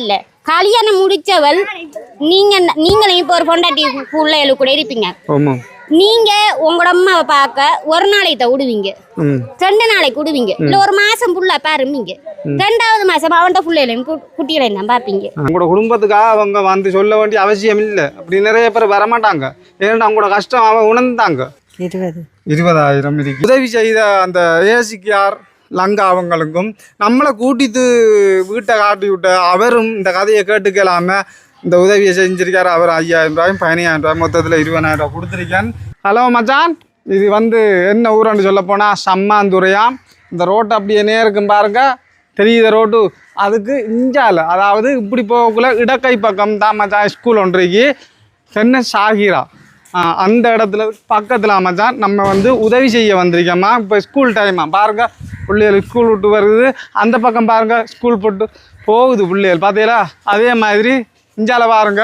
இல்ல. கல்யாணம் முடிச்சவள் நீங்க நீங்களும் இப்போ ஒரு பொண்டாட்டி பிள்ளைகளுக்கு கூட இருப்பீங்க. நீங்க உங்களோட அம்மாவை பார்க்க ஒரு நாளைக்கு விடுவீங்க. ரெண்டு நாளைக்கு விடுவீங்க. இல்ல ஒரு மாசம் ஃபுல்லா பாருமீங்க ரெண்டாவது மாசம் அவன்கிட்ட பிள்ளைகளையும் குட்டிகளையும் தான் பார்ப்பீங்க. உங்களோட குடும்பத்துக்காக அவங்க வந்து சொல்ல வேண்டிய அவசியம் இல்லை. அப்படி நிறைய பேர் வரமாட்டாங்க. ஏன்னா அவங்களோட கஷ்டம் அவன் உணர்ந்தாங்க. இருபது. இருபதாயிரம் இருக்கு. உதவி செய்த அந்த ஏசிக்கியார் லங்கா அவங்களுக்கும் நம்மளை கூட்டிட்டு வீட்டை காட்டி விட்ட அவரும் இந்த கதையை கேட்டுக்கலாம. இந்த உதவியை செஞ்சிருக்காரு அவர் ஐயாயிரம் ரூபாயும் பதினாயிரம் ரூபாய் மொத்தத்தில் இருபதாயிரம் ரூபாய் கொடுத்துருக்கேன் ஹலோ மச்சான் இது வந்து என்ன ஊருன்னு சொல்ல போனால் சம்மாந்துறையாம் இந்த ரோட்டு அப்படியே நேருக்கும் பாருங்க. தெரியுத ரோட்டு? அதுக்கு இஞ்சால அதாவது இப்படி போகக்குள்ள இடக்கை பக்கம் தான் மச்சான் ஸ்கூல் ஒன்றைக்கு சென்னை சாகிரா. அந்த இடத்துல பக்கத்தில் மச்சான் நம்ம வந்து உதவி செய்ய வந்திருக்கோம்மா. இப்போ ஸ்கூல் டைமா பாருங்க பிள்ளைகள் ஸ்கூல் விட்டு வருது. அந்த பக்கம் பாருங்க ஸ்கூல் போட்டு போகுது பிள்ளைகள். பார்த்தீங்களா அதே மாதிரி இஞ்சால பாருங்க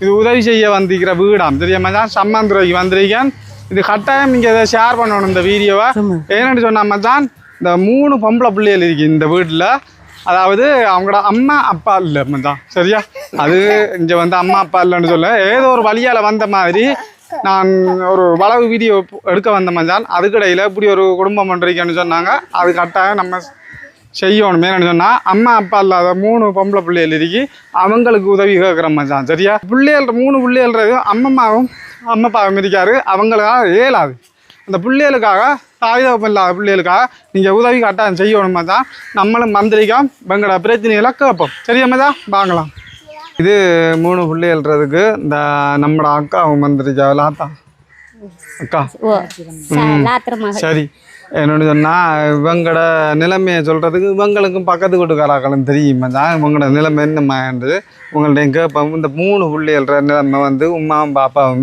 இது உதவி செய்ய வந்திருக்கிற வீடாம். தெரியுமா மச்சான் சம்மந்துரைக்கு வந்திருக்கேன். இது கட்டாயம் நீங்கள் இதை ஷேர் பண்ணணும் இந்த வீடியோவை ஏன்னு சொன்னா மச்சான் இந்த மூணு பொம்பளை பிள்ளைகள் இருக்கு இந்த வீட்டில் அதாவது அவங்களோட அம்மா அப்பா இல்லை மச்சான் சரியா? அது இங்கே வந்து அம்மா அப்பா இல்லைன்னு சொல்ல ஏதோ ஒரு வழியால் வந்த மாதிரி நான் ஒரு வளவு வீடியோ எடுக்க வந்த மச்சான் அதுக்கிடையில் இப்படி ஒரு குடும்பம் பண்ணுறீங்கன்னு சொன்னாங்க. அது கட்டாயம் நம்ம செய்யணும் என்னன்னு சொன்னால் அம்மா அப்பா இல்லாத மூணு பொம்பளை பிள்ளைகள் இருக்கி. அவங்களுக்கு உதவி கேட்குற மச்சான் சரியா? பிள்ளைகள் மூணு பிள்ளைகள்றது அம்மம்மாவும் அம்மப்பாவும் இருக்காரு. அவங்களுக்காக இயலாது. அந்த பிள்ளைகளுக்காக தாய் இல்லாத பிள்ளைகளுக்காக நீங்கள் உதவி கட்டாயம் செய்யணுமா தான் நம்மளும் மந்திரிக்கோம் எங்களோட பிரச்சனைகளை கேட்போம். சரியா வாங்கலாம். இது மூணு பிள்ளைகள்ன்றதுக்கு இந்த நம்மளோட அக்காவும் மந்திரிக்கா லாத்தா அக்கா. சரி. என்னோட சொன்னால் இவங்களோட நிலைமையை சொல்கிறதுக்கு இவங்களுக்கும் பக்கத்து வீட்டுக்காராக்களும் தெரியுமா. தான் இவங்களோட நிலைமை என்னம்மான்றது உங்கள்ட்ட கேட்போம். இந்த மூணு பிள்ளைகள நிலைமை வந்து உமாவும் பாப்பாவும்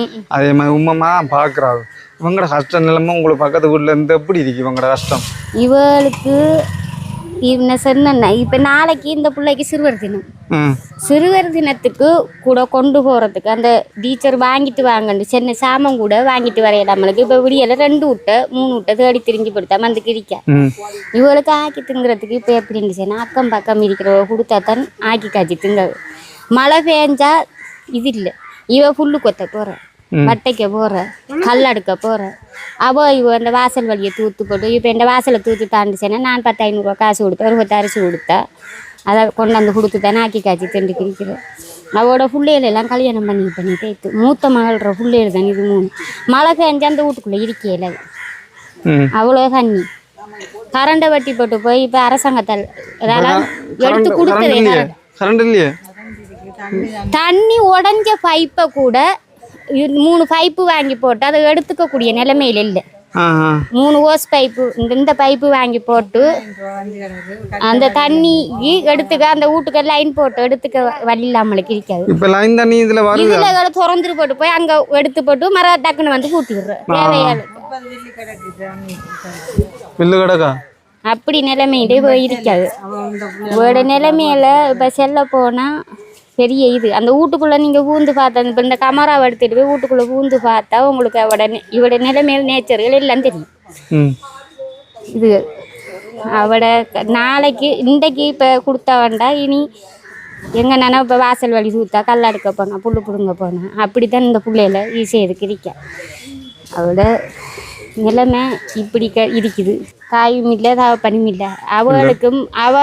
ம். அதே மாதிரி உமாமா தான் பார்க்குறாங்க இவங்களோட கஷ்ட நிலைமை உங்களுக்கு பக்கத்து வீட்டில் இருந்து எப்படி இருக்கு? இவங்களோட கஷ்டம். இவளுக்கு இவனை சொன்ன இப்ப நாளைக்கு இந்த பிள்ளைக்கு சிறுவர் தினம். சிறுவர் தினத்துக்கு கூட கொண்டு போகிறதுக்கு அந்த டீச்சர் வாங்கிட்டு வாங்கன்னு சென்னை சாமம் கூட வாங்கிட்டு வரையல நம்மளுக்கு. இப்போ விடியல ரெண்டு விட்ட மூணு விட்ட தேடி திரிஞ்சு படுத்தா வந்து கிரிக்க இவளுக்கு ஆக்கி திங்கிறதுக்கு இப்போ எப்படி இருந்துச்சுன்னா அக்கம் பக்கம் இருக்கிறவ கொடுத்தா தான் ஆக்கி காய்ச்சி திங்க மழை பெஞ்சா இது இல்லை. இவ புல்லு கொத்த போற. வட்டைக்க போற கல்லடுக்க போற. அவ இவ அந்த வாசல் வழியை தூத்து போட்டு இப்போ இந்த வாசலை தூத்து தாண்டிச்சேன்னா நான் பத்து ஐநூறுரூவா காசு கொடுத்தேன் ஒரு பத்து அரிசி கொடுத்தா. அதை கொண்டாந்து கொடுத்து தானே ஆக்கி காய்ச்சி திண்டு கிரிக்கிறேன் அவளோட பிள்ளைகள் எல்லாம் கல்யாணம் பண்ணி பண்ணி தேய்த்து. மூத்த மகள்ற பிள்ளைகள் தான் இது மூணு. மழை பெஞ்சா அந்த வீட்டுக்குள்ளே இருக்கையில. அவ்வளோ தண்ணி கரண்டை வட்டி போட்டு போய் இப்போ அரசாங்கத்தால் அதெல்லாம் எடுத்து கொடுத்ததே தண்ணி உடஞ்ச பைப்பை கூட மூணு பைப்பு வாங்கி போட்டு அதை எடுத்துக்கக்கூடிய நிலைமையில இல்லை. மூணு ஓஸ் பைப்பு இந்த இந்த பைப்பு வாங்கி போட்டு அந்த தண்ணி எடுத்துக்க அந்த வீட்டுக்கு லைன் போட்டு எடுத்துக்க வழி இல்லாமலுக்கு இருக்காது. இப்போ லைன் தண்ணி இதில் வருது? இதுல திறந்துட்டு போட்டு போய் அங்க எடுத்து போட்டு மர டக்குன்னு வந்து கூட்டிடுறோம் தேவையான பில்லு கிடக்கா? அப்படி நிலைமையிலே போய் இருக்காது. உங்களோட நிலைமையில இப்போ செல்ல போனால் பெரிய இது. அந்த வீட்டுக்குள்ளே நீங்கள் பூந்து பார்த்தா இப்போ இந்த கமராவை எடுத்துகிட்டு போய் வீட்டுக்குள்ளே பூந்து பார்த்தா உங்களுக்கு அவட இவட நிலைமையில் நேச்சர்கள் எல்லாம் தெரியும். இது அவட நாளைக்கு இன்றைக்கு இப்போ கொடுத்தா வேண்டாம் இனி எங்க இப்போ வாசல் வழி சூத்தா கல் அடுக்க போனேன் புல்லு பிடுங்க போனேன் அப்படி தான் இந்த பிள்ளையில ஈஸியாக இதுக்கு இருக்க அவளோட நிலைமை இப்படி க இருக்குது. தாயும் இல்லை தாவப்பனும் இல்லை. அவளுக்கும் அவ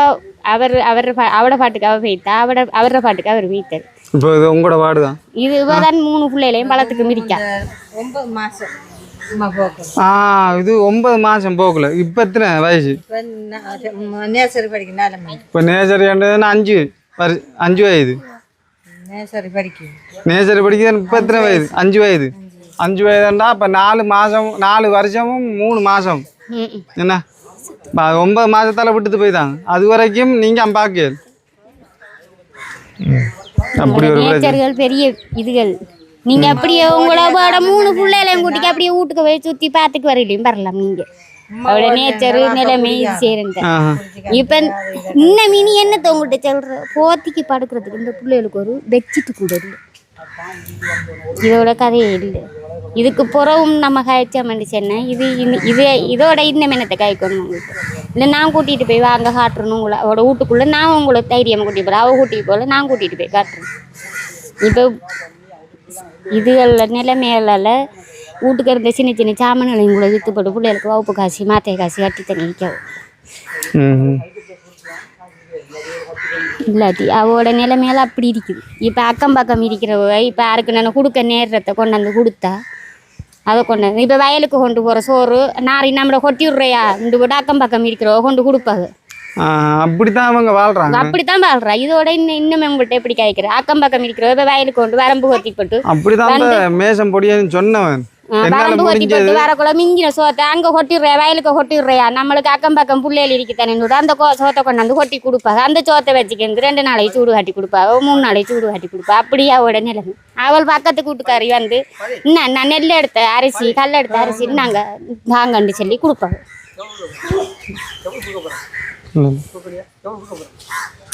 அவர் அவர் அவட பாட்டுக்கு அவ போய்த்தா அவட அவர பாட்டுக்கு அவர் போய்த்தார் இப்போ இது உங்களோட வார்டு தான். இது தான் மூணு பிள்ளைகளையும் பழத்துக்கு மிதிக்கா. ஒன்பது போக்கு ஆ இது ஒன்பது மாதம் போகல. இப்போ எத்தனை வயசு? இப்போ நேசரி படிக்க நாலு இப்போ நேசரியாண்டதுன்னா அஞ்சு வரு அஞ்சு வயது. நேசரி படிக்கும் நேசரி படிக்கிறது இப்போ எத்தனை வயது? அஞ்சு வயது. அஞ்சு. வயதுண்டா இப்போ நாலு மாதம் நாலு வருஷமும் மூணு மாதம். என்ன? ஒன்பது மாதத்தால் விட்டுட்டு போயிட்டாங்க அது வரைக்கும் நீங்கள் அம்பாக்கியல் அப்படி ஒரு நேச்சர்கள் பெரிய இதுகள். நீங்க அப்படியே உங்களோட மூணு பிள்ளைகளையும் கூட்டிக்கு அப்படியே வீட்டுக்கு போய் சுத்தி பார்த்துக்கு வரையிலையும் வரலாம் நீங்க. அவளோட நேச்சர் நிலைமை ஆஹா. இப்ப இன்னும் மினி என்னத்த உங்கள்கிட்ட சொல்ற? போத்திக்கு படுக்கிறதுக்கு இந்த பிள்ளைகளுக்கு ஒரு பெட்ஷீட் கூட இல்லை. இதோட கதையே இல்லை. இதுக்கு புறவும் நம்ம காய்ச்சோம்னு சொன்னேன் இது இது இதோட இன்னும் என்னத்தை காய்க்கணும் உங்களுக்கு? இல்லை நான் கூட்டிகிட்டு போய் வாங்க காட்டுறணும் உங்களை அவட வீட்டுக்குள்ளே நான் உங்களை தைரியமாக கூட்டிட்டு போகிறேன் அவள் கூட்டிகிட்டு போகல நான் கூட்டிகிட்டு போய் காட்டுறேன். இப்போ இதுகளில் நிலைமைகளால் வீட்டுக்கு இருந்த சின்ன சின்ன சாமான்களையும் கூட விற்று போட்டு பிள்ளைகளுக்கு வகுப்பு காசு மாத்திரை காசு கட்டி தண்ணி விற்கவும் இல்லாட்டி அவளோட நிலைமையெல்லாம் அப்படி இருக்குது. இப்போ அக்கம் பக்கம் இருக்கிறவ இப்போ யாருக்கு நான் கொடுக்க நேரத்தை கொண்டாந்து கொடுத்தா அதை கொண்டாந்து இப்போ வயலுக்கு கொண்டு போகிற சோறு நாரி நம்மளை கொட்டி விட்றையா? இந்த விட அக்கம் பக்கம் இருக்கிறவ கொண்டு கொடுப்பாங்க அப்படித்தான் அவங்க வாழ்றாங்க. அப்படித்தான் வாழ்றா. இதோட இன்னும் இன்னும் உங்கள்கிட்ட எப்படி காய்க்கிற அக்கம் பக்கம் இருக்கிறவ இப்போ வயலுக்கு கொண்டு வரம்பு கொத்தி போட்டு அப்படிதான் மேசம் பொடியன்னு சொன்னவன். வரம்பு முடிஞ்சது போட்டு வரக்குள்ள மிஞ்சின சோத்தை அங்கே கொட்டிடுறா வயலுக்கு கொட்டிடுறையா நம்மளுக்கு அக்கம் பக்கம் புள்ளைகள் இருக்கத்தானே அந்த சோத்தை கொண்டாந்து கொட்டி கொடுப்பாங்க அந்த சோத்தை வச்சுக்கிறது ரெண்டு நாளைக்கு சூடு காட்டி கொடுப்பாங்க மூணு நாளைக்கு சூடு காட்டி கொடுப்பா அப்படியே அவளோட நிலைமை அவள் பக்கத்து கூட்டுக்காரி வந்து என்ன நான் நெல் எடுத்த அரிசி கல் எடுத்த அரிசி நாங்கள் தாங்கன்னு சொல்லி கொடுப்பாங்க.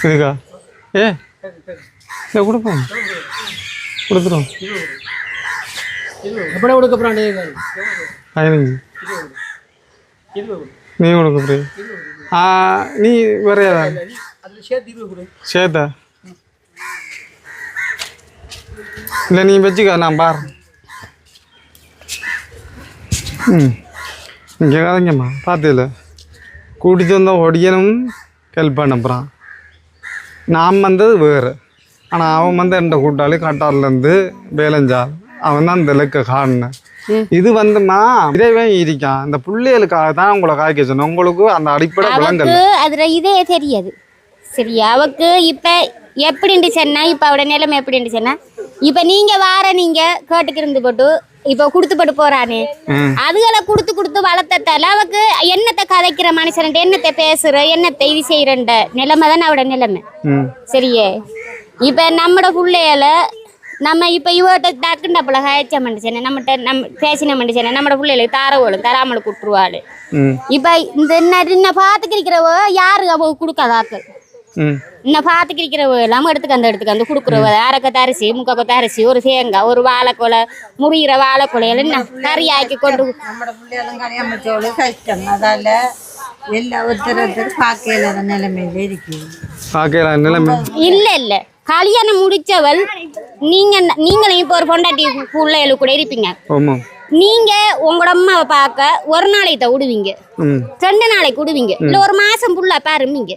இதுக்கா ஏ கொடுப்போம் கொடுத்துரும் எப்படி கொடுக்க போறான் பதினஞ்சு நீ கொடுக்க போறிய நீ வேற யாரா? சேத்தா? இல்லை நீ வச்சுக்க நான் பாரு. ம். இங்கே கதைங்கம்மா பார்த்துல கூட்டிட்டு வந்த ஒடியனும் ஹெல்ப் பண்ணப்புறான் நான் வந்தது வேறு. ஆனால் அவன் வந்து என்கிட்ட கூட்டாளி கட்டார்லேருந்து வேலஞ்சால் அவன் தான் அந்த இலக்கை காணினேன். இது வந்துமா இதேவே இருக்கான். இந்த பிள்ளைகளுக்காக தான் உங்களை காய்க்க சொன்னேன். உங்களுக்கு அந்த அடிப்படை அவக்கு அதுல இதே தெரியாது. சரியா அவக்கு இப்ப எப்படின்னு சொன்னா இப்ப அவட நிலைமை எப்படின்னு சொன்னா இப்ப நீங்க வார நீங்க கேட்டுக்கு இருந்து போட்டு இப்ப கொடுத்து போட்டு போறானே. அதுகளை கொடுத்து கொடுத்து வளர்த்ததால அவக்கு என்னத்தை கதைக்கிற மனுஷன்ட்ட என்னத்தை பேசுற என்னத்தை இது செய்யறன்ற நிலைமை தானே அவட நிலைமை. சரியே? இப்ப நம்மட பிள்ளைகள நம்ம இப்போ இவர்கிட்ட டக்குன்னு அப்பள ஹயச்ச மனுஷன் நம்மகிட்ட நம்ம பேசின மனுஷன் நம்மட பிள்ளைகளுக்கு தாரவோளும் தராமல் கொடுத்துருவாள் இப்போ இந்த என்ன என்ன பார்த்துக்கிறவோ யாரு அவ கொடுக்காதாக்கள் இன்னும் பார்த்துக்கிறவோ எல்லாம் எடுத்துக்கந்த எடுத்துக்கந்து கொடுக்குறவ அரைக்கத்த அரிசி முக்கக்கத்த அரிசி ஒரு சேங்கா ஒரு வாழைக்கொலை முறிகிற வாழைக்கொலையில என்ன நிறைய ஆக்கி கொண்டு நம்மட பிள்ளைகளும் கஷ்டம். அதால எல்லா ஒருத்தர் ஒருத்தர் பார்க்கல நிலைமையில இருக்கு. பார்க்கல நிலைமை இல்லை இல்லை. கல்யாணம் முடிச்சவள் நீங்க நீங்களும் இப்போ ஒரு பொண்டாட்டி பிள்ளைகள் கூட இருப்பீங்க. நீங்க உங்களோட அம்மாவை பார்க்க ஒரு நாளைக்கு தான் விடுவீங்க. ரெண்டு நாளைக்கு விடுவீங்க. இல்ல ஒரு மாசம் ஃபுல்லா பாருமீங்க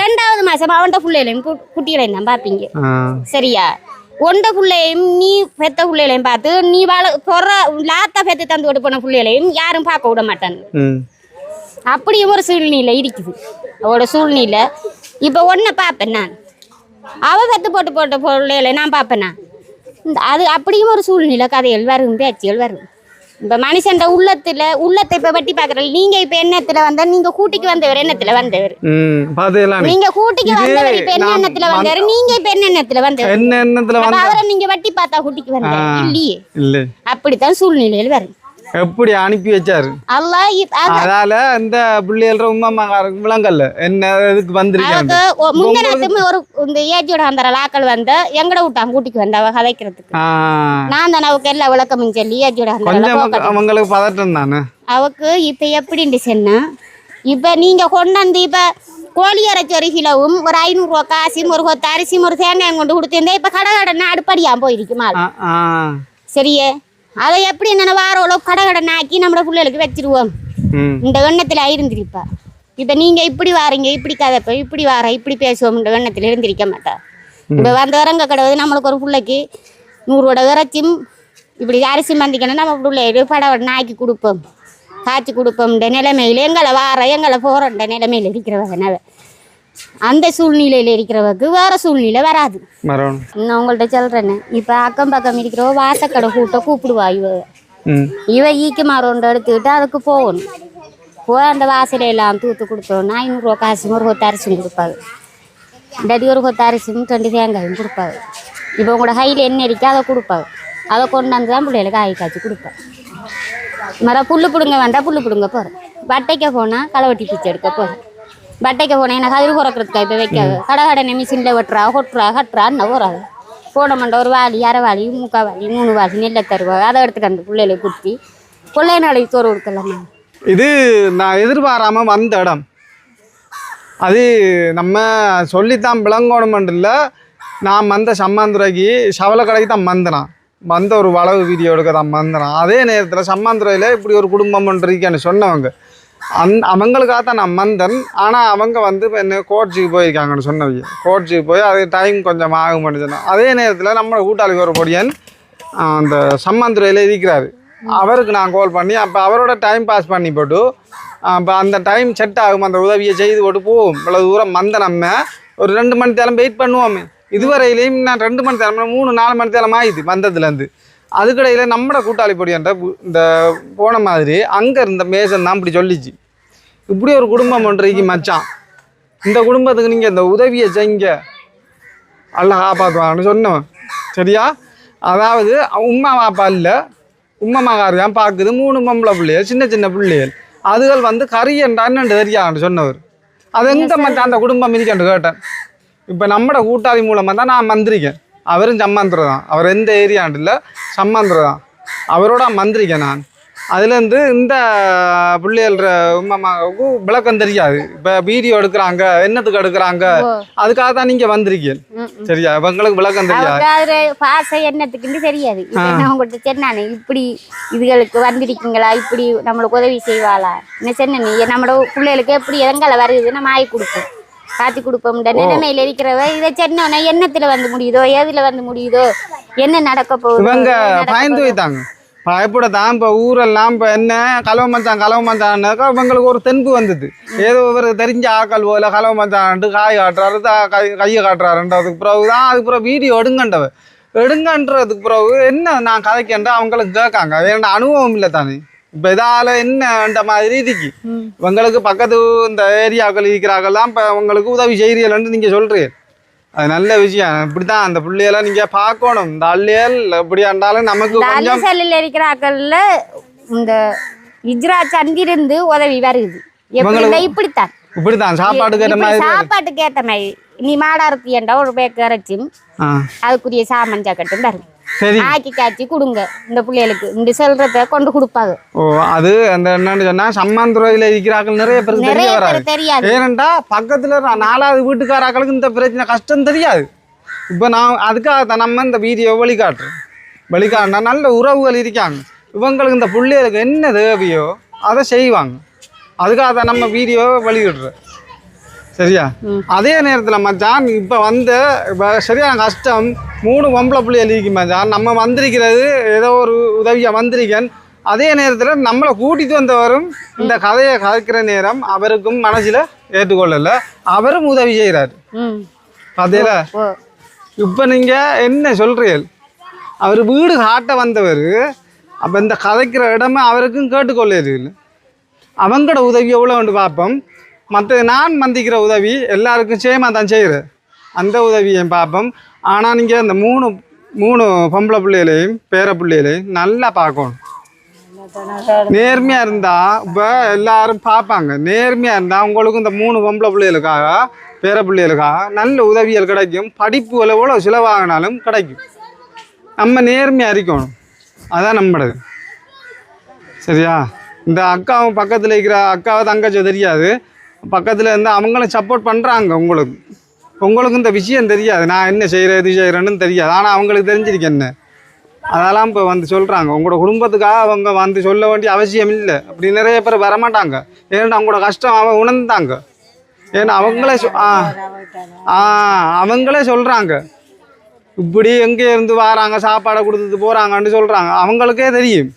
ரெண்டாவது மாசம் அவன்கிட்ட பிள்ளைகளையும் குட்டிகளையும் தான் பார்ப்பீங்க. ஆ. சரியா? ஒண்ட பிள்ளையும் நீ பெத்த பிள்ளைகளையும் பார்த்து நீ வாழ பொற லாத்தா பெத்து தந்து விட்டு போன பிள்ளைகளையும் யாரும் பார்க்க விட மாட்டாங்க. ம். அப்படியும் ஒரு சூழ்நிலை இருக்குது. அவளோட சூழ்நிலை. இப்போ ஒன்றை பார்ப்பேன் நான். அவ பெத்து போட்டு போட்ட பிள்ளைகளை நான் பார்ப்பேனா? அது அப்படியும் ஒரு சூழ்நிலை. கதைகள் வரும் பேச்சுகள் வரும் இப்போ மனுஷன் உள்ளத்துல உள்ளத்தை இப்போ வெட்டி பார்க்குறேன் நீங்க இப்போ எண்ணத்துல வந்த நீங்க கூட்டிக்கு வந்தவர் எண்ணத்துல வந்தவர்? ம் பார்த்தீங்களா நீ நீங்க கூட்டிக்கு வந்தவர் இப்ப என்ன எண்ணத்துல வந்தவர் நீங்க இப்ப என்ன எண்ணத்துல வந்தவர்? என்ன எண்ணத்தில் அவரை நீங்க வட்டி பார்த்தா கூட்டிக்கு வந்தவர். இல்லையே? இல்லை. அப்படித்தான் சூழ்நிலையில் வரும். எப்படி அனுப்பி வச்சாரு? அதால இந்த பிள்ளைகள உமாமாக்காரருக்கு விளங்கல்ல. என்ன இதுக்கு வந்திருக்காங்க? முந்தினத்துமே ஒரு இந்த ஏஜோட அந்த ஆக்கள் வந்த எங்கட விட்டான் கூட்டிக்கு வந்த அவ கதைக்கிறதுக்கு. நான் தானே அவக்கு எல்லா விளக்கமும் சொல்லி ஏஜோட கொஞ்சம் அவங்களுக்கு பதட்டம் தானே? அவக்கு இப்ப எப்படின்னு சொன்னா இப்ப நீங்க கொண்டாந்து இப்ப கோழி இறைச்சி ஒரு கிலோவும் ஒரு ஐநூறுரூவா காசும் ஒரு கொத்த அரிசியும் ஒரு தேங்காயும் கொண்டு கொடுத்திருந்தா இப்ப கடை கடனை அடுப்படியா போயிருக்குமா? சரியே? அதை எப்படி என்ன வாரோல கடை கடனை ஆக்கி நம்ம பிள்ளைகளுக்கு வச்சிருவோம். இந்த எண்ணத்துல இருந்திருப்பா. இப்ப நீங்க இப்படி வாரீங்க இப்படி கதைப்ப இப்படி வார இப்படி பேசுவோம் இந்த எண்ணத்துல இருந்திருக்க மாட்டா. இப்ப வந்த வரங்க கடவுது நம்மளுக்கு ஒரு பிள்ளைக்கு நூறுவோட இறைச்சியும் இப்படி அரிசி மந்திக்கணும் நம்ம பிள்ளைக்கு படம் ஆக்கி கொடுப்போம். காய்ச்சி கொடுப்போம். இந்த நிலைமையில எங்களை வார எங்களை போகிற நிலைமையில இருக்கிறவங்க அந்த சூழ்நிலையில இருக்கிறவருக்கு வேற சூழ்நிலை வராது. நான் உங்கள்கிட்ட சொல்றேன்னு இப்ப அக்கம் பக்கம் இருக்கிறவ வாசக்கடை கூட்ட கூப்பிடுவா இவ. இவ ஈக்கு மரம் எடுத்துக்கிட்டு அதுக்கு போகணும். போய் அந்த வாசலை எல்லாம் தூத்து கொடுத்தோன்னா ஐநூறுரூவா காசும் ஒரு கொத்து அரிசியும் கொடுப்பாங்க இல்லாட்டி ஒரு கொத்து அரிசியும் ரெண்டு தேங்காயும் கொடுப்பாங்க இப்போ உங்களோட கையில் என்ன இருக்கோ அதை கொடுப்பாங்க அதை கொண்டாந்து தான் பிள்ளைகளுக்கு காய் காய்ச்சி கொடுப்பேன் மரம் புல்லு பிடுங்க வேண்டாம் புல்லு பிடுங்க போகிறேன் வட்டைக்க போனால் களவட்டி பிச்சை எடுக்க போகிறேன் பட்டைக்கு போனேன். எனக்கு கதிர் குறக்கிறதுக்கா இப்போ வைக்காது. கடை கடனை மிஷினில் வெட்டுறா கொட்டுறா கட்டுறான்னு போகிறாங்க போனமண்ட ஒரு வாலி அரை வாலி முக்கா வாலி மூணு வாலி நெல்லை தருவாங்க அதை எடுத்துட்டு அந்த பிள்ளைகளை குத்தி பிள்ளை நாளைக்கு சோறு கொடுக்கலாமா இது நான் எதிர்பாராமல் வந்த இடம். அது நம்ம சொல்லித்தான் விளங்கணுமென்றில்ல நான் வந்த சம்மாந்துறைக்கு சவலை கடைக்கு தான் வந்தனான் வந்த ஒரு வளவு வீடியோ எடுக்க தான் வந்தனான் அதே நேரத்தில் சம்மாந்துறையில் இப்படி ஒரு குடும்பம் ஒன்று சொன்னவங்க. அந் அவங்களுக்காக தான் நான் வந்தேன். ஆனால் அவங்க வந்து இப்போ என்ன கோட்ஸுக்கு போயிருக்காங்கன்னு சொன்னவங்க. கோட்ஸுக்கு போய் அது டைம் கொஞ்சம் ஆகும் சொன்னாங்க அதே நேரத்தில் நம்மளை கூட்டாளி ஒரு பொடியன் அந்த சம்மந்துறையில் இருக்கிறாரு. அவருக்கு நான் கால் பண்ணி அப்போ அவரோட டைம் பாஸ் பண்ணி போட்டு அப்போ அந்த டைம் செட் ஆகும் அந்த உதவியை செய்து போட்டு போவோம். இவ்வளோ தூரம் வந்த நம்ம ஒரு ரெண்டு மணி நேரம் வெயிட் பண்ணுவோமே. இதுவரையிலையும் நான் ரெண்டு மணி நேரம் மூணு நாலு மணி நேரம் ஆயிடுது வந்ததுலேருந்து அதுக்கடையில் நம்மட கூட்டாளி பொடியன்ற இந்த போன மாதிரி அங்கே இருந்த மேசன் தான் இப்படி சொல்லிச்சு. இப்படி ஒரு குடும்பம் ஒன்றைக்கு மச்சான். இந்த குடும்பத்துக்கு நீங்கள் இந்த உதவியை செய்ங்க. அல்ல காப்பாற்றுவான்னு சொன்னவன். சரியா? அதாவது உம்மா வாப்பா இல்லை. உம்மா மகாரியான் பார்க்குது மூணு பொம்பளை பிள்ளைகள் சின்ன சின்ன பிள்ளைகள். அதுகள் வந்து கரியண்டா என்னண்டு தெரியான்னு சொன்னவர். அது எங்க மச்சான் அந்த குடும்பம் இருக்கேன்னு கேட்டேன். இப்போ நம்மட கூட்டாளி மூலமாக தான் நான் வந்திருக்கேன். அவரும் சம்மாந்திரம் தான். அவர் எந்த ஏரியாண்டு இல்லை சம்மாந்திரம் தான். அவரோட வந்திருக்கேன் நான். அதுலேருந்து இந்த பிள்ளைகள உமாமாவுக்கு விளக்கம் தெரியாது. இப்போ வீடியோ எடுக்கிறாங்க என்னத்துக்கு எடுக்கிறாங்க? அதுக்காக தான் நீங்கள் வந்திருக்கீங்க. சரியா? இவங்களுக்கு விளக்கம் தெரியாது. பாசை என்னத்துக்குன்னு தெரியாது. உங்கள்கிட்ட சொன்னானே இப்படி இதுகளுக்கு வந்திருக்கீங்களா? இப்படி நம்மளுக்கு உதவி செய்வாளா? என்ன சொன்ன நீ நம்மளோட பிள்ளைகளுக்கு எப்படி எங்களை வருது நம்ம ஆகி கொடுப்போம். காத்தி கொடுப்போம். நிலைமையில இருக்கிறவ இதை சொன்னோன்னே என்னத்துல வந்து முடியுதோ எதுல வந்து முடியுதோ என்ன நடக்க போகுதோ இவங்க பயந்து. வைத்தாங்க பயப்பட தான் இப்போ ஊரெல்லாம் இப்போ என்ன கலவு மச்சான் கலவு மச்சான்னாக்கா இவங்களுக்கு ஒரு தென்பு வந்தது. ஏதோ ஒரு தெரிஞ்ச ஆக்கள் போல கலவு மச்சான்ட்டு காய் காட்டுறாரு கை கையை காட்டுறாருன்றதுக்கு பிறகு தான் அதுக்கு பிறகு வீடியோ எடுங்கண்டவ எடுங்கன்றதுக்கு பிறகு என்ன நான் கதைக்கன்ற அவங்களுக்கு கேட்காங்க. வேண்ட அனுபவம் இல்லை தானே. இப்போ இதால் என்னன்ற மாதிரி இருக்கு இவங்களுக்கு பக்கத்து இந்த ஏரியாக்கள் இருக்கிறாங்கலாம் இப்போ உங்களுக்கு உதவி செய்கிறீங்கன்னு நீங்கள் சொல்கிறீங்க அது நல்ல விஷயம். இப்படிதான் அந்த பிள்ளையெல்லாம் நீங்க பார்க்கணும். இந்த அள்ளியல் எப்படி ஆண்டாலும் நமக்கு கொஞ்சம் அல்லசல்லில் இருக்கிற ஆக்கள்ல இந்த இஜ்ரா சந்திருந்து உதவி வருது. இப்படித்தான். இப்படித்தான். சாப்பாட்டுக்கு ஏற்ற மாதிரி சாப்பாட்டுக்கு ஏத்த மாதிரி. நீ மாடாரத்தி ஏண்டா ஒரு பேக்கு அதுக்குரிய சாமான் ஜாக்கெட்டும் தரும் ஆக்கி காய்ச்சி கொடுங்க இந்த பிள்ளைகளுக்கு. இந்த செல்றத கொண்டு கொடுப்பாங்க. ஓ அது அந்த என்னன்னு சொன்னா சம்மாந்துறையில இருக்கிறார்கள் நிறைய பேருக்கு நிறைய வராது. பேர் தெரியாது. ஏனண்டா பக்கத்துல நான் நாலாவது வீட்டுக்காராக்களுக்கு இந்த பிரச்சனை கஷ்டம் தெரியாது. இப்போ நான் அதுக்காக தான் நம்ம இந்த வீடியோ வழிகாட்டுறோம் வழிகாட்டினா நல்ல உறவுகள் இருக்காங்க. இவங்களுக்கு இந்த பிள்ளைகளுக்கு என்ன தேவையோ அதை செய்வாங்க. அதுக்காக தான் நம்ம வீடியோ வெளியிடுறோம். சரியா. அதே நேரத்தில் மச்சான் இப்போ வந்து இப்போ சரியான கஷ்டம். மூணு பொம்பளை பிள்ளைகள் இருக்கு மச்சான். நம்ம வந்திருக்கிறது ஏதோ ஒரு உதவியாக வந்திருக்கேன். அதே நேரத்தில் நம்மளை கூட்டிட்டு வந்தவரும் இந்த கதையை கதைக்கிற நேரம் அவருக்கும் மனசில் ஏற்றுக்கொள்ளல. அவரும் உதவி செய்கிறார் ஓ இப்போ நீங்கள் என்ன சொல்கிறீர்கள் அவர் வீடு காட்ட வந்தவர் அப்போ இந்த கதைக்கிற இடமே அவருக்கும் கேட்டுக்கொள்ளல அவங்களோட உதவி எவ்வளோ உண்டு பார்ப்போம். மற்ற நான் மந்திக்கிற உதவி எல்லாருக்கும் சேமாக தான் செய்கிற அந்த உதவியை பார்ப்போம் ஆனால் நீங்கள் இந்த மூணு மூணு பொம்பளை பிள்ளைகளையும் பேர பிள்ளைகளையும் நல்லா பார்க்கணும். நேர்மையாக இருந்தால் இப்போ எல்லாரும் பார்ப்பாங்க. நேர்மையாக இருந்தால் உங்களுக்கும் இந்த மூணு பொம்பளை பிள்ளைகளுக்காக பேர பிள்ளைகளுக்காக நல்ல உதவிகள் கிடைக்கும். படிப்பு எவ்வளோ செலவாகினாலும் கிடைக்கும். நம்ம நேர்மையாக இருக்கணும். அதான் நம்மளது. சரியா? இந்த அக்காவும் பக்கத்தில் இருக்கிற அக்காவை தங்கச்சோ தெரியாது. பக்கத்தில் இருந்து அவங்களும் சப்போர்ட் பண்ணுறாங்க உங்களுக்கு. உங்களுக்கு இந்த விஷயம் தெரியாது. நான் என்ன செய்கிறேன் இது செய்கிறேன்னு தெரியாது. ஆனால் அவங்களுக்கு தெரிஞ்சிருக்கு என்ன. அதெல்லாம் இப்போ வந்து சொல்கிறாங்க உங்களோட குடும்பத்துக்காக அவங்க வந்து சொல்ல வேண்டிய அவசியம் இல்லை. அப்படி நிறைய பேர் வரமாட்டாங்க. ஏன்னா அவங்களோட கஷ்டம் அவங்க உணர்ந்தாங்க. ஏன்னா அவங்களே சொ- ஆ ஆ அவங்களே சொல்கிறாங்க இப்படி எங்கே இருந்து வராங்க சாப்பாடை கொடுத்துட்டு போகிறாங்கன்னு சொல்கிறாங்க அவங்களுக்கே தெரியும்.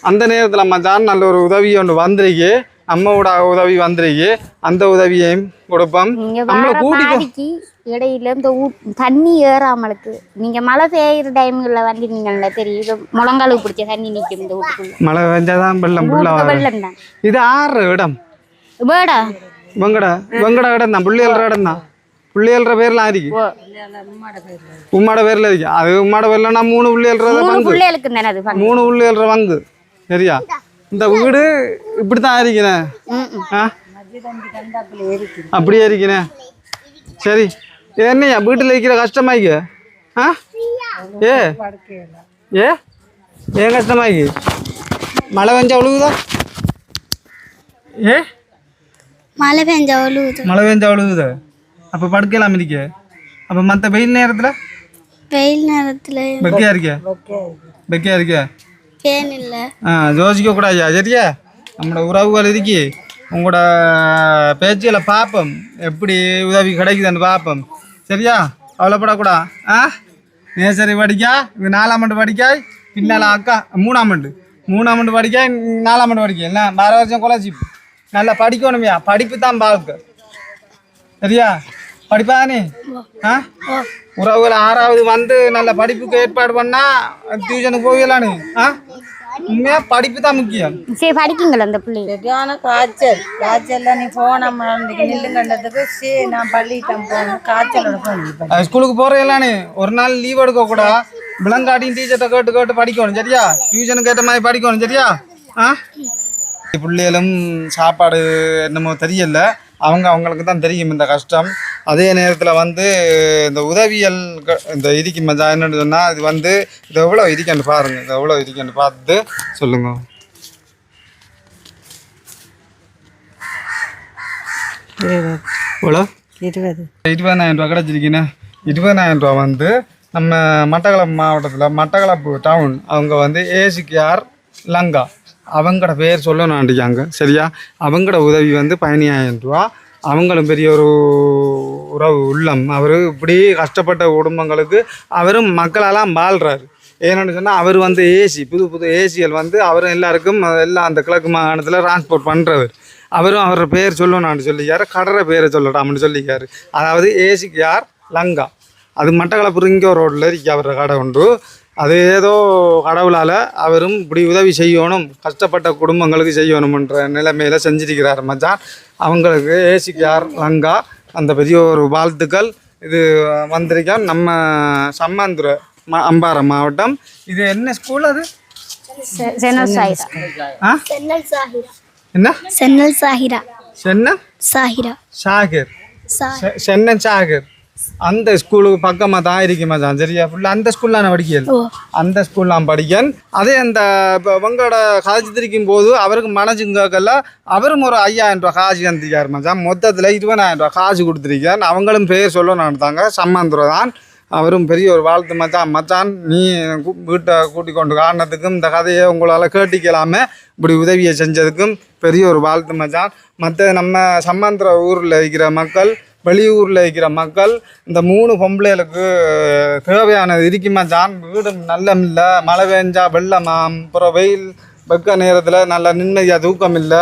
அந்த நேரத்தில் மச்சான் நல்ல ஒரு உதவி ஒன்று வந்திருக்கு. அம்மாவோட உதவி வந்திருக்கு. அந்த உதவியையும் கொடுப்போம். நீங்க நம்மளை வர கூட்டிட்டு பாதிக்கு இடையில இந்த ஊ- தண்ணி ஏறாமலுக்கு. நீங்க மழை பெய்யுற டைம்ல வந்திருந்தீங்கல்ல தெரியும் இது முழங்காலுக்கு பிடிச்ச தண்ணி நிக்கும் இந்த வீட்டுக்குள்ள மழை பெஞ்சாதான் வெள்ளம் வெள்ளம் தான். இது ஆறு இடம். வேடா? இவங்கட இவங்கட இடம் தான். புள்ளியல்ற இடம் தான். புள்ளியல்ற பேர்லாம் இருக்கு. ஓ. உம்மாட பேர்ல இருக்கு. அது உம்மாட பேர்லன்னா மூணு மூணு பங்கு. பிள்ளைகளுக்கு அது பங்கு. மூணு பங்கு. சரியா? இந்த வீடு இப்படி தான் இருக்கிறேன் அப்படியே இருக்கிறேன் சரி. என்னையா வீட்டில் இருக்கிற கஷ்டமாய்க்க ஆ? ஏ? ஏ? ஏன் கஷ்டமாகி மழை பெஞ்சா ஒழுகுதா ஏ? மழை பெஞ்சா ஒழுகுது மழை பெஞ்சா ஒழுகுதா அப்போ படுக்கலாம் இருக்க அப்போ மற்ற வெயில் நேரத்தில்? வெயில் நேரத்தில் வெக்கையா இருக்க? வெக்கையா இருக்க. ஃபேன் இல்லை ஆ யோசிக்க கூடாது சரியா? நம்மளோட உறவுகள் இருக்கி. உங்களோட பேச்சுகளை பார்ப்போம் எப்படி உதவி கிடைக்குதுன்னு பார்ப்போம் சரியா? அவ்வளோப்படக்கூடா ஆ? நேசரி படிக்கா இது நாலாம் ஆண்டு படிக்காய் பின்னால் அக்கா மூணாம் ஆண்டு. மூணாம் ஆண்டு படிக்காய் நாலாம் ஆண்டு படிக்க என்ன? பார வருஷம் கொலைச்சி நல்லா படிக்கணுமையா. படிப்பு தான் வாழ்க்கை. சரியா? படிப்பானே? ஆ? உறவுகள் ஆறாவது வந்து நல்ல படிப்புக்கு ஏற்பாடு பண்ணா டியூஷனுக்கு போகலான்னு ஆ? உண்மையா படிப்பு தான் முக்கியம். சரி படிக்குங்களா அந்த பிள்ளைங்க சரியான காய்ச்சல். காய்ச்சல்ல நீ போன நில்லு கண்டதுக்கு சரி நான் பள்ளிக்கு போகணும் காய்ச்சலோட போகணும் ஸ்கூலுக்கு போறேன்லானே ஒரு நாள் லீவ் எடுக்க கூட விலங்காட்டியும் டீச்சர்கிட்ட கேட்டு கேட்டு படிக்கணும் சரியா? டியூஷனுக்கு ஏற்ற மாதிரி படிக்கணும் சரியா? ஆ? பிள்ளைகளும் சாப்பாடு என்னமோ தெரியல. அவங்க அவங்களுக்கு தான் தெரியும் இந்த கஷ்டம். அதே நேரத்தில் வந்து இந்த உதவியல் க- இந்த இடிக்கு மஜா என்னன்னு சொன்னால் இது வந்து இது எவ்வளோ இடிக்கன்னு பாருங்க இது எவ்வளோ இடிக்கன்னு பார்த்து சொல்லுங்க. எவ்வளோ இருபது. இருபதாயிரம் ரூபா கிடச்சிருக்கீங்க இருபதாயிரம் ரூபா வந்து நம்ம மட்டக்களப்பு மாவட்டத்தில் மட்டக்களப்பு டவுன் அவங்க வந்து ஏசிகேஆர் லங்கா. அவங்களோட பேர் சொல்லணும்டிக்காங்க சரியா? அவங்களோட உதவி வந்து பதினாயிரம் ரூபா. அவங்களும் பெரிய ஒரு உறவு உள்ளம். அவர் இப்படி கஷ்டப்பட்ட குடும்பங்களுக்கு அவரும் மக்களெல்லாம் வாழ்கிறாரு ஏன்னு சொன்னால் அவர் வந்து ஏசி புது புது ஏசிகள் வந்து அவரும் எல்லாருக்கும் எல்லாம் அந்த கிழக்கு மாகாணத்தில் டிரான்ஸ்போர்ட் பண்ணுறவர் அவரும் அவர் பேர் சொல்லணும்னு சொல்லிக்காரு கடற பேரை சொல்லட்டாம்னு சொல்லிக்காரு. அதாவது ஏசிக்கு யார் லங்கா. அது மட்டக்களப்பு இங்கே ரோட்டில் இருக்கு அவர் கடை உண்டு அது ஏதோ கடவுளால் அவரும் இப்படி உதவி செய்யணும் கஷ்டப்பட்ட குடும்பங்களுக்கு செய்யணும்ன்ற நிலைமையில் செஞ்சிருக்கிறார் மச்சான். அவங்களுக்கு ஏசிக்கு யார் லங்கா அந்த பெரிய ஒரு வாழ்த்துக்கள். இது வந்திருக்கோம் நம்ம சம்மாந்துறை மா அம்பாறை மாவட்டம். இது என்ன ஸ்கூல் அது? சென்னல் சாஹிரா ஆ? சென்னல் சாஹிரா என்ன? சென்னல் சாஹிரா அந்த ஸ்கூலுக்கு பக்கமாக தான் இருக்கு மச்சான் சரியா? ஃபுல்லாக அந்த ஸ்கூலில் நான் படிக்கல. அந்த ஸ்கூல் நான் படிக்கேன். அதே அந்த இப்போ உங்களோட காலேஜ் திரிக்கும் போது அவருக்கு மனசுங்கக்கல்ல அவரும் ஒரு ஐயாயிரம் ரூபா காசு தந்திருக்காரு மச்சான். மொத்தத்தில் இருபதாயிரம் ரூபா காசு கொடுத்துருக்கார். அவங்களும் பேர் சொல்ல நடத்தாங்க சம்மந்துரை தான். அவரும் பெரிய ஒரு வாழ்த்து மச்சான். மச்சான் நீ வீட்டை கூட்டிக் கொண்டு காரணத்துக்கும் இந்த கதையை உங்களால் கேட்டிக்கலாமே. இப்படி உதவியை செஞ்சதுக்கும் பெரிய ஒரு வாழ்த்து மச்சான். மற்ற நம்ம சம்மந்திர ஊரில் இருக்கிற மக்கள் வெளியூரில் இருக்கிற மக்கள் இந்த மூணு பொம்பளைகளுக்கு தேவையானது இருக்குமா? ஜான் வீடு நல்லம் இல்லை மழை பெஞ்சா வெள்ளமாம் அப்புறம் வெயில் வெக்க நேரத்தில் நல்ல நிம்மதியாக தூக்கம் இல்லை.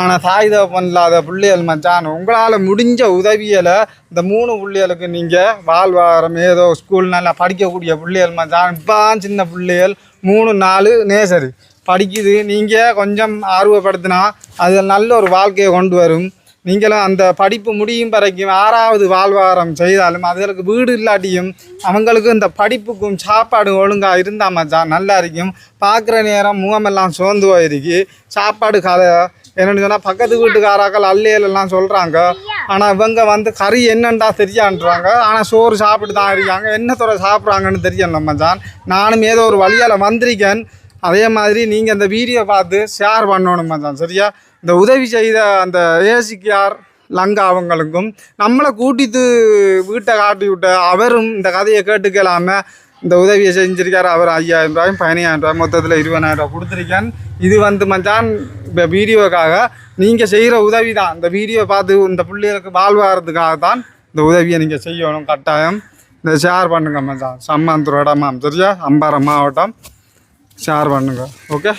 ஆனால் தாய் தகப்பன் இல்லாத பிள்ளைகள் மச்சான் உங்களால் முடிஞ்ச உதவியலை இந்த மூணு பிள்ளைகளுக்கு நீங்கள் வாழ்வாரம் ஏதோ ஸ்கூல் நல்லா படிக்கக்கூடிய பிள்ளைகள் மச்சான் இப்போ சின்ன பிள்ளைகள் மூணு நாலு நேசரி படிக்குது நீங்கள் கொஞ்சம் ஆர்வப்படுத்தினா அது நல்ல ஒரு வாழ்க்கையை கொண்டு வரும். நீங்களும் அந்த படிப்பு முடியும் வரைக்கும் ஆறாவது வாழ்வாரம் செய்தாலும் அதுகளுக்கு வீடு இல்லாட்டியும் அவங்களுக்கு இந்த படிப்புக்கும் சாப்பாடு ஒழுங்காக இருந்தால் மச்சான் நல்லா இருக்கும். பார்க்குற நேரம் முகமெல்லாம் சோர்ந்து போயிருக்கு. சாப்பாடு கதை என்னென்னு சொன்னால் பக்கத்து வீட்டுக்காராக்கள் அல்லையில எல்லாம் சொல்கிறாங்க ஆனால் இவங்க வந்து கறி என்னண்டா தெரியான்றாங்க. ஆனால் சோறு சாப்பிட்டு தான் இருக்காங்க. என்ன துறை சாப்பிட்றாங்கன்னு தெரியணும் மச்சான் நானும் ஏதோ ஒரு வழியால் வந்திருக்கேன். அதே மாதிரி நீங்கள் இந்த வீடியோ பார்த்து ஷேர் பண்ணணும் மச்சான் சரியா? இந்த உதவி செய்த அந்த ஏசிக்கியார் லங்கா அவங்களுக்கும் நம்மளை கூட்டிட்டு வீட்டை காட்டி விட்ட அவரும் இந்த கதையை கேட்டுக்கலாம. இந்த உதவியை செஞ்சுருக்கார் அவர் ஐயாயிரம் ரூபாயும் பதினாயிரம் ரூபாய் மொத்தத்தில் இருபதாயிரம் ரூபாய் கொடுத்துருக்கேன் இது வந்து மச்சான் இப்போ வீடியோக்காக நீங்கள் செய்கிற உதவி தான் இந்த வீடியோ பார்த்து இந்த பிள்ளைகளுக்கு வாழ்வாகிறதுக்காக தான் இந்த உதவியை நீங்கள் செய்யணும். கட்டாயம் இந்த ஷேர் பண்ணுங்க மச்சான். சம்மந்தூர் இடமாம் சரியா? அம்பாரம் மாவட்டம். ஷேர் பண்ணுங்க. ஓகே